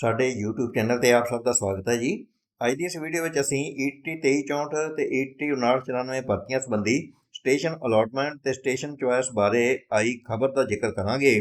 ਸਾਡੇ YouTube channel ਤੇ ਆਪ ਸਭ ਦਾ ਸਵਾਗਤ ਹੈ ਜੀ। ਅੱਜ ਦੀ ਇਸ ਵੀਡੀਓ ਵਿੱਚ ਅਸੀਂ E ET 2364 ਤੇ E ET 5994 ਭਰਤੀਆਂ ਸੰਬੰਧੀ ਸਟੇਸ਼ਨ ਅਲਾਟਮੈਂਟ ਤੇ ਸਟੇਸ਼ਨ ਚੁਆਇਸ ਬਾਰੇ ਆਈ ਖਬਰ ਦਾ ਜ਼ਿਕਰ ਕਰਾਂਗੇ।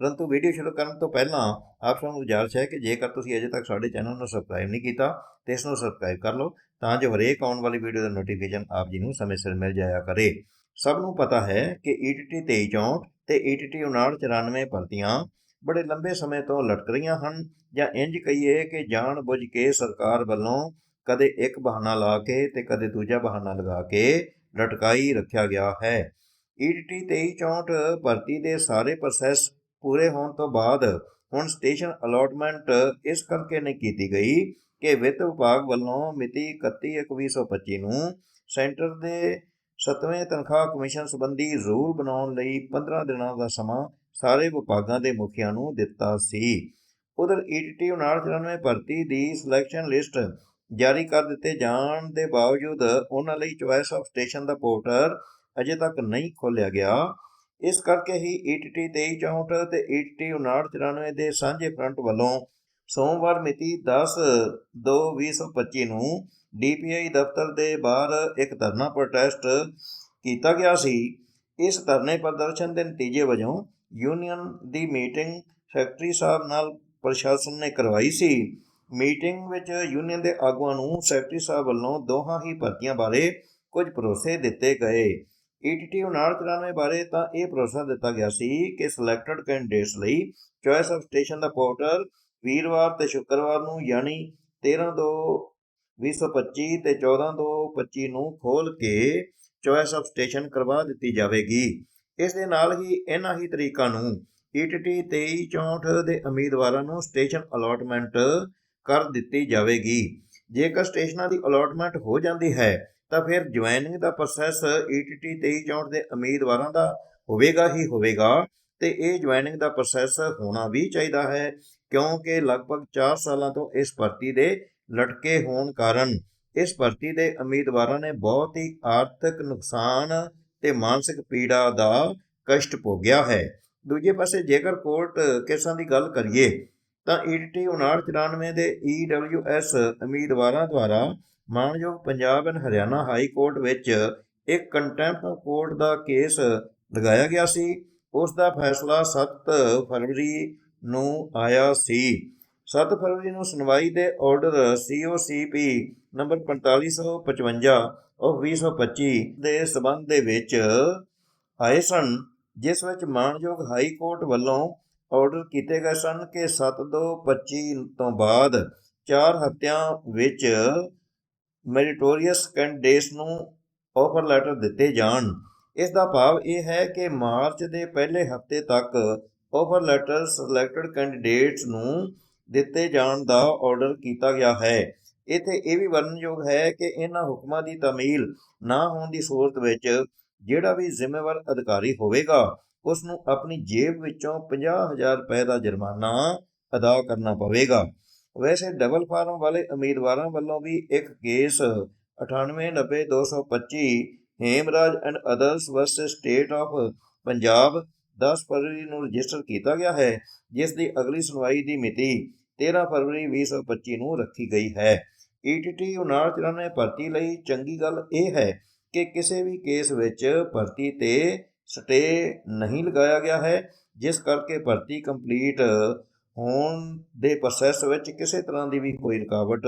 ਪਰੰਤੂ ਵੀਡੀਓ ਸ਼ੁਰੂ ਕਰਨ ਤੋਂ ਪਹਿਲਾਂ ਆਪ ਸਭ ਨੂੰ ਗੁਜ਼ਾਰਿਸ਼ ਹੈ ਕਿ ਜੇਕਰ ਤੁਸੀਂ ਅਜੇ ਤੱਕ ਸਾਡੇ ਚੈਨਲ ਨੂੰ ਸਬਸਕ੍ਰਾਈਬ ਨਹੀਂ ਕੀਤਾ ਤੇ ਇਸ ਨੂੰ ਸਬਸਕ੍ਰਾਈਬ ਕਰ ਲਓ ਤਾਂ ਜੋ ਹਰੇਕ ਆਉਣ ਵਾਲੀ ਵੀਡੀਓ ਦਾ ਨੋਟੀਫਿਕੇਸ਼ਨ ਆਪ ਜੀ ਨੂੰ ਸਮੇਂ ਸਿਰ ਮਿਲ ਜਾਇਆ ਕਰੇ। ਸਭ ਨੂੰ ਪਤਾ ਹੈ ਕਿ E ET 2364 ਤੇ E ET 5994 ਭਰਤੀਆਂ ਬੜੇ ਲੰਬੇ ਸਮੇਂ ਤੋਂ ਲਟਕ ਰਹੀਆਂ ਹਨ ਜਾਂ ਇੰਜ ਕਹੀਏ ਕਿ ਜਾਣ ਬੁੱਝ ਕੇ ਸਰਕਾਰ ਵੱਲੋਂ ਕਦੇ ਇੱਕ ਬਹਾਨਾ ਲਾ ਕੇ ਤੇ ਕਦੇ ਦੂਜਾ ਬਹਾਨਾ ਲਗਾ ਕੇ ਲਟਕਾਈ ਰੱਖਿਆ ਗਿਆ ਹੈ। E ਈਟੀਟੀ 2364 ਭਰਤੀ ਦੇ ਸਾਰੇ ਪ੍ਰੋਸੈਸ ਪੂਰੇ ਹੋਣ ਤੋਂ ਬਾਅਦ ਹੁਣ ਸਟੇਸ਼ਨ ਅਲਾਟਮੈਂਟ ਇਸ ਕਰਕੇ ਨਹੀਂ ਕੀਤੀ ਗਈ ਕਿ ਵਿੱਤ ਵਿਭਾਗ ਵੱਲੋਂ ਮਿਤੀ 31/1/2025 ਨੂੰ ਸੈਂਟਰ ਦੇ 7ਵੇਂ ਤਨਖਾਹ ਕਮਿਸ਼ਨ ਸੰਬੰਧੀ ਰੂਲ ਬਣਾਉਣ ਲਈ 15 ਦਿਨਾਂ ਦਾ ਸਮਾਂ ਸਾਰੇ ਵਿਭਾਗਾਂ ਦੇ ਮੁਖੀਆਂ ਨੂੰ ਦਿੱਤਾ ਸੀ। ਉਧਰ E ਈਟੀਟੀ 5994 ਭਰਤੀ ਦੀ ਸਿਲੈਕਸ਼ਨ ਲਿਸਟ ਜਾਰੀ ਕਰ ਦਿੱਤੇ ਜਾਣ ਦੇ ਬਾਵਜੂਦ ਉਹਨਾਂ ਲਈ ਚੁਆਇਸ ਆਫ ਸਟੇਸ਼ਨ ਦਾ ਪੋਰਟਰ ਅਜੇ ਤੱਕ ਨਹੀਂ ਖੋਲ੍ਹਿਆ ਗਿਆ। ਇਸ ਕਰਕੇ ਹੀ E ਈਟੀਟੀ 2364 ਤੇ E ਈਟੀਟੀ 5994 ਦੇ ਸਾਂਝੇ ਫਰੰਟ ਵੱਲੋਂ ਸੋਮਵਾਰ ਮਿਤੀ 10/2/2025 ਨੂੰ ਡੀਪੀਆਈ ਦਫ਼ਤਰ ਦੇ ਬਾਹਰ ਇੱਕ ਧਰਨਾ ਪ੍ਰੋਟੈਸਟ ਕੀਤਾ ਗਿਆ ਸੀ। ਇਸ ਧਰਨੇ ਪ੍ਰਦਰਸ਼ਨ ਦੇ ਨਤੀਜੇ ਵਜੋਂ ਯੂਨੀਅਨ ਦੀ ਮੀਟਿੰਗ ਸੈਕਟਰੀ ਸਾਹਿਬ ਨਾਲ ਪ੍ਰਸ਼ਾਸਨ ਨੇ ਕਰਵਾਈ ਸੀ। ਮੀਟਿੰਗ ਵਿੱਚ ਯੂਨੀਅਨ ਦੇ ਆਗੂਆਂ ਨੂੰ ਸੈਕਟਰੀ ਸਾਹਿਬ ਵੱਲੋਂ ਦੋਹਾਂ ਹੀ ਭਰਤੀਆਂ ਬਾਰੇ ਕੁਝ ਭਰੋਸੇ ਦਿੱਤੇ ਗਏ। ਈਟੀਟੀ 5994 ਬਾਰੇ ਤਾਂ ਇਹ ਭਰੋਸਾ ਦਿੱਤਾ ਗਿਆ ਸੀ ਕਿ ਸਿਲੈਕਟਡ ਕੈਂਡੀਡੇਟਸ ਲਈ ਚੋਇਸ ਆਫ ਸਟੇਸ਼ਨ ਦਾ ਪੋਰਟਲ ਵੀਰਵਾਰ ਤੇ ਸ਼ੁੱਕਰਵਾਰ ਨੂੰ ਯਾਨੀ 13 2 2025 ਤੇ 14 2 25 ਨੂੰ ਖੋਲ ਕੇ ਚੋਇਸ ਆਫ ਸਟੇਸ਼ਨ ਕਰਵਾ ਦਿੱਤੀ ਜਾਵੇਗੀ। ਇਸ ਦੇ ਨਾਲ ਹੀ ਇਹਨਾਂ ਹੀ ਤਰੀਕਾਂ ਨੂੰ ਈਟੀਟੀ 2364 ਦੇ ਉਮੀਦਵਾਰਾਂ ਨੂੰ ਸਟੇਸ਼ਨ ਅਲਾਟਮੈਂਟ ਕਰ ਦਿੱਤੀ ਜਾਵੇਗੀ। ਜੇਕਰ ਸਟੇਸ਼ਨਾਂ ਦੀ ਅਲਾਟਮੈਂਟ ਹੋ ਜਾਂਦੀ ਹੈ, ਤਾਂ ਫਿਰ ਜੁਆਇਨਿੰਗ ਦਾ ਪ੍ਰੋਸੈਸ ਈਟੀਟੀ 2364 ਦੇ ਉਮੀਦਵਾਰਾਂ ਦਾ ਹੋਵੇਗਾ ਹੀ ਹੋਵੇਗਾ ਤੇ ਇਹ ਜੁਆਇਨਿੰਗ ਦਾ ਪ੍ਰੋਸੈਸ ਹੋਣਾ ਵੀ ਚਾਹੀਦਾ ਹੈ, ਕਿਉਂਕਿ ਲਗਭਗ 4 ਸਾਲਾਂ ਤੋਂ ਇਸ ਭਰਤੀ ਦੇ ਲਟਕੇ ਹੋਣ ਕਾਰਨ ਇਸ ਭਰਤੀ ਦੇ ਉਮੀਦਵਾਰਾਂ ਨੇ ਬਹੁਤ ਹੀ ਆਰਥਿਕ ਨੁਕਸਾਨ ਤੇ ਮਾਨਸਿਕ ਪੀੜਾ ਦਾ ਕਸ਼ਟ ਭੋਗਿਆ ਹੈ। ਦੂਜੇ ਪਾਸੇ ਜੇਕਰ ਕੋਰਟ ਕੇਸਾਂ ਦੀ ਗੱਲ ਕਰੀਏ, ਤਾਂ ਈਟੀਟੀ 5994 ਦੇ ਈਡਬਲਯੂਐਸ ਉਮੀਦਵਾਰਾਂ ਦੁਆਰਾ ਮਾਨਯੋਗ Punjab and Haryana high court ਵਿੱਚ ਇੱਕ ਕੰਟੈਂਪਟ ਆਫ ਕੋਰਟ ਦਾ ਕੇਸ ਲਗਾਇਆ ਗਿਆ ਸੀ। ਉਸ ਦਾ ਫੈਸਲਾ 7 ਫਰਵਰੀ ਨੂੰ ਆਇਆ ਸੀ। 7 ਫਰਵਰੀ ਨੂੰ ਸੁਣਵਾਈ ਦੇ ਆਰਡਰ COCP ਨੰਬਰ 4555 ਆਫ 2025 ਦੇ ਸਬੰਧ ਦੇ ਵਿੱਚ ਆਏ ਸਨ, ਜਿਸ ਵਿੱਚ ਮਾਨਯੋਗ ਹਾਈ ਕੋਰਟ ਵੱਲੋਂ ਆਰਡਰ ਕੀਤੇ ਗਏ ਸਨ ਕਿ 7/2/25 ਤੋਂ ਬਾਅਦ 4 ਹਫ਼ਤਿਆਂ ਵਿੱਚ ਮੈਰੀਟੋਰੀਅਸ ਕੈਂਡੀਡੇਟਸ ਨੂੰ ਆਫਰ ਲੈਟਰ ਦਿੱਤੇ ਜਾਣ। ਇਸ ਦਾ ਭਾਵ ਇਹ ਹੈ ਕਿ ਮਾਰਚ ਦੇ ਪਹਿਲੇ ਹਫ਼ਤੇ ਤੱਕ ਆਫਰ ਲੈਟਰ ਸਿਲੈਕਟਡ ਕੈਂਡੀਡੇਟਸ ਨੂੰ ਦਿੱਤੇ ਜਾਣ ਦਾ ਆਰਡਰ ਕੀਤਾ ਗਿਆ ਹੈ। ਇੱਥੇ ਇਹ ਵੀ ਵਰਣਨਯੋਗ ਹੈ ਕਿ ਇਹਨਾਂ ਹੁਕਮਾਂ ਦੀ ਤਾਮੀਲ ਨਾ ਹੋਣ ਦੀ ਸੂਰਤ ਵਿੱਚ ਜਿਹੜਾ ਵੀ ਜ਼ਿੰਮੇਵਾਰ ਅਧਿਕਾਰੀ ਹੋਵੇਗਾ ਉਸ ਨੂੰ ਆਪਣੀ ਜੇਬ ਵਿੱਚੋਂ 50000 ਰੁਪਏ ਦਾ ਜੁਰਮਾਨਾ ਅਦਾ ਕਰਨਾ ਪਵੇਗਾ। ਵੈਸੇ ਡਬਲ ਫਾਰਮ ਵਾਲੇ ਉਮੀਦਵਾਰਾਂ ਵੱਲੋਂ ਵੀ ਇੱਕ case 9890-225 Hemraj and others versus state of Punjab 10 ਫਰਵਰੀ ਨੂੰ ਰਜਿਸਟਰ ਕੀਤਾ ਗਿਆ ਹੈ, ਜਿਸ ਦੀ ਅਗਲੀ ਸੁਣਵਾਈ ਦੀ ਮਿਤੀ 13 ਫਰਵਰੀ 2025 ਨੂੰ ਰੱਖੀ ਗਈ ਹੈ। ਈਟੀਟੀ 5994 ਭਰਤੀ ਲਈ ਚੰਗੀ ਗੱਲ ਇਹ ਹੈ ਕਿ ਕਿਸੇ ਵੀ ਕੇਸ ਵਿੱਚ ਭਰਤੀ ਤੇ ਸਟੇ ਨਹੀਂ ਲਗਾਇਆ ਗਿਆ ਹੈ, ਜਿਸ ਕਰਕੇ ਭਰਤੀ ਕੰਪਲੀਟ ਹੋਣ ਦੇ ਪ੍ਰੋਸੈਸ ਵਿੱਚ ਕਿਸੇ ਤਰ੍ਹਾਂ ਦੀ ਵੀ ਕੋਈ ਰੁਕਾਵਟ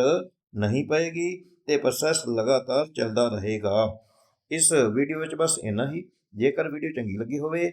ਨਹੀਂ ਪਏਗੀ ਤੇ ਪ੍ਰੋਸੈਸ ਲਗਾਤਾਰ ਚੱਲਦਾ ਰਹੇਗਾ। ਇਸ ਵੀਡੀਓ ਵਿੱਚ ਬਸ ਇੰਨਾ ਹੀ। ਜੇਕਰ ਵੀਡੀਓ ਚੰਗੀ ਲੱਗੀ ਹੋਵੇ